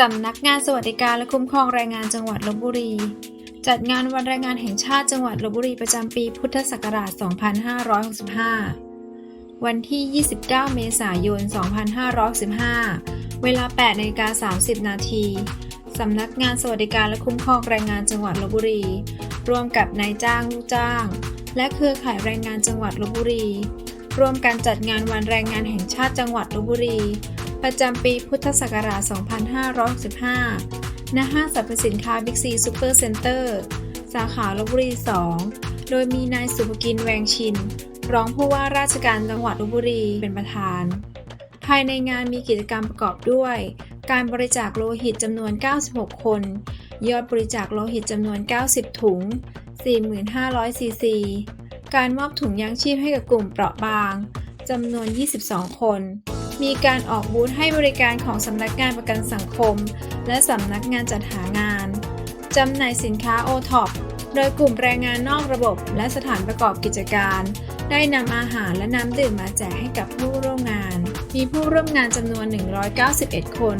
สำนักงานสวัสดิการและคุ้มครองแรงงานจังหวัดลบบุรี จัดงานวันแรงงานแห่งชาติจังหวัดลบบุรีประจำปีพุทธศักราช 2565 วันที่ 29 เมษายน 2565 เวลา 8นาฬิกา30 นาทีสำนักงานสวัสดิการและคุ้มครองแรงงานจังหวัดลบบุรี ร่วมกับนายจ้างลูกจ้าง และเครือข่ายแรงงานจังหวัดลบบุรี ร่วมกันจัดงานวันแรงงานแห่งชาติจังหวัดลบบุรี ประจำปีพุทธศักราช 2565 ณ ห้างสรรพสินค้าบิ๊กซีซูเปอร์เซ็นเตอร์ สาขาลบบุรี 2 โดยมีนายสุภกินแวงชิน รองผู้ว่าราชการจังหวัดลบบุรีเป็นประธาน ภายในงานมีกิจกรรมประกอบด้วย การบริจาคโลหิตจำนวน 96 คน ยอดบริจาคโลหิตจำนวน 90 ถุง 4,500 ซีซี การมอบถุงยางชีพให้กับกลุ่มเปราะบางจำนวน 22 คน มีการออกบูธให้บริการของสำนักงานประกันสังคม และสำนักงานจัดหางานจำหน่ายสินค้าโอท็อปโดยกลุ่มแรงงานนอกระบบ และสถานประกอบกิจการ ได้นำอาหารและน้ำดื่มมาแจกให้กับผู้ร่วมงาน มีผู้ร่วมงานจำนวน 191 คน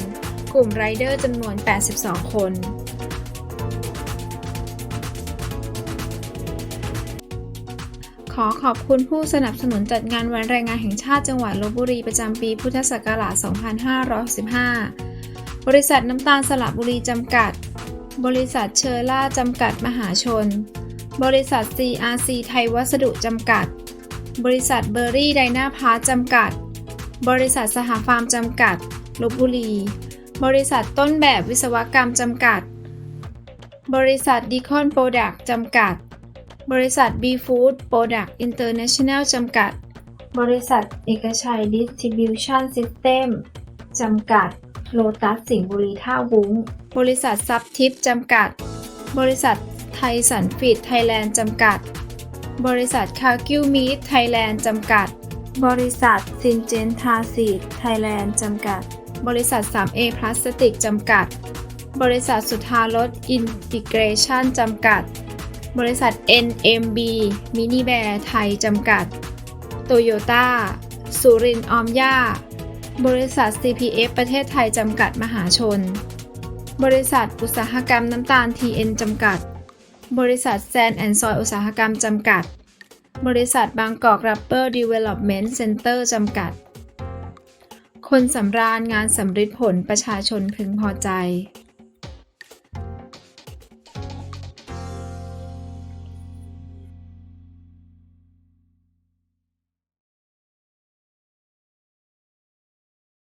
กลุ่มไรเดอร์จำนวน 82 คน ขอขอบคุณผู้สนับสนุนจัดงานวันแรงงานแห่งชาติจังหวัดลบบุรีประจำปีพุทธศักราช 2515บริษัทน้ำตาลสระบุรีจำกัด บริษัทเชอร่าจำกัดมหาชน บริษัท CRC ไทยวัสดุจำกัด บริษัทเบอร์รี่ไดนาพาร์จำกัด บริษัทสหฟาร์มจำกัดลบบุรี บริษัทต้นแบบวิศวกรรมจำกัด บริษัทดีคอนโปรดักต์จำกัด บริษัท B Food Product International จำกัด บริษัทเอกชัย Distribution System จำกัด โลตัสสิงห์บุรีท่าวุ้ง บริษัทซับทิปจำกัด บริษัทไทยสันฟีดไทยแลนด์จำกัด บริษัทคาคิวมีทไทยแลนด์จำกัด บริษัทซินเจนทาซีดไทยแลนด์จำกัด บริษัท 3A พลาสติกจำกัด บริษัทสุธารสอินทิเกรชันจำกัด บริษัท NMB มินิแบร์ไทยจำกัด โตโยต้า สุรินทร์ออมย่า บริษัท CPF ประเทศไทยจำกัดมหาชน บริษัทอุตสาหกรรมน้ำตาล TN จำกัด บริษัทแซนแอนด์ซอยอุตสาหกรรมจำกัด บริษัทบางกอกรับเปอร์ดีเวล็อปเมนต์เซ็นเตอร์จำกัด คนสำราญงานสำริดผลประชาชนพึงพอใจ